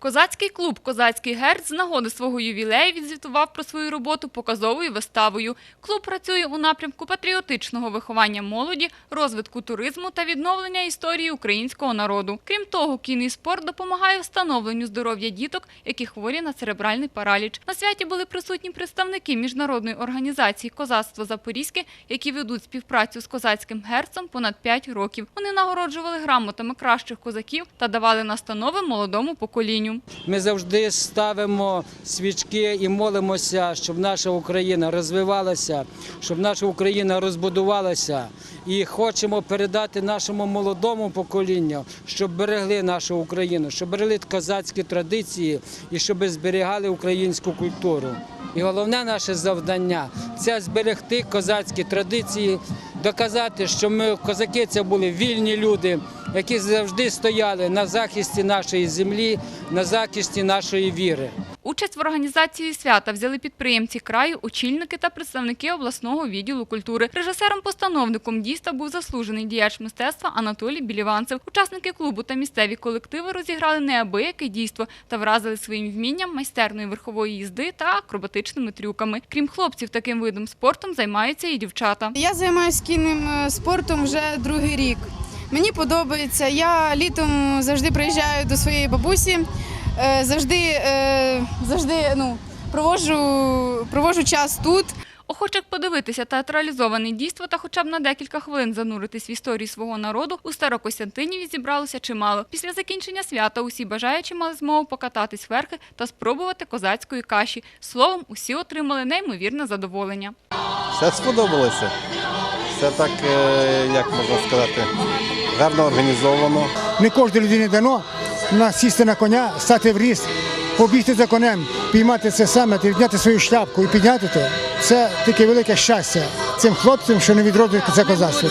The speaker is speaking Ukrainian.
Козацький клуб Козацький герц з нагоди свого ювілею відзвітував про свою роботу показовою виставою. Клуб працює у напрямку патріотичного виховання молоді, розвитку туризму та відновлення історії українського народу. Крім того, кінний спорт допомагає встановленню здоров'я діток, які хворі на церебральний параліч. На святі були присутні представники міжнародної організації Козацтво Запорізьке, які ведуть співпрацю з козацьким герцем понад 5 років. Вони нагороджували грамотами кращих козаків та давали настанови молодому поколінню. Ми завжди ставимо свічки і молимося, щоб наша Україна розвивалася, щоб наша Україна розбудувалася. І хочемо передати нашому молодому поколінню, щоб берегли нашу Україну, щоб берегли козацькі традиції і щоб зберігали українську культуру. І головне наше завдання це зберегти козацькі традиції, доказати, що ми козаки це були вільні люди, які завжди стояли на захисті нашої землі, на захисті нашої віри. Участь в організації свята взяли підприємці краю, очільники та представники обласного відділу культури. Режисером-постановником дійства був заслужений діяч мистецтва Анатолій Біліванцев. Учасники клубу та місцеві колективи розіграли неабияке дійство та вразили своїм вмінням майстерної верхової їзди та акробатичними трюками. Крім хлопців, таким видом спортом займаються і дівчата. Я займаюся кінним е, спортом вже другий рік. Мені подобається. Я літом завжди приїжджаю до своєї бабусі, е, завжди, е, завжди ну, проводжу, проводжу час тут. Охочих подивитися театралізоване дійство та хоча б на декілька хвилин зануритись в історію свого народу у Старокостянтиніві зібралося чимало. Після закінчення свята усі бажаючі мали змогу покататись верхи та спробувати козацької каші. Словом, усі отримали неймовірне задоволення. Все сподобалося. Все так, е, як можна сказати, гарно організовано. Не кожній людині дано сісти на коня, стати в ріст, побігти за конем, піймати це саме, підняти свою шляпку і підняти це. Це таке велике щастя цим хлопцям, що не відроджують це козацтво.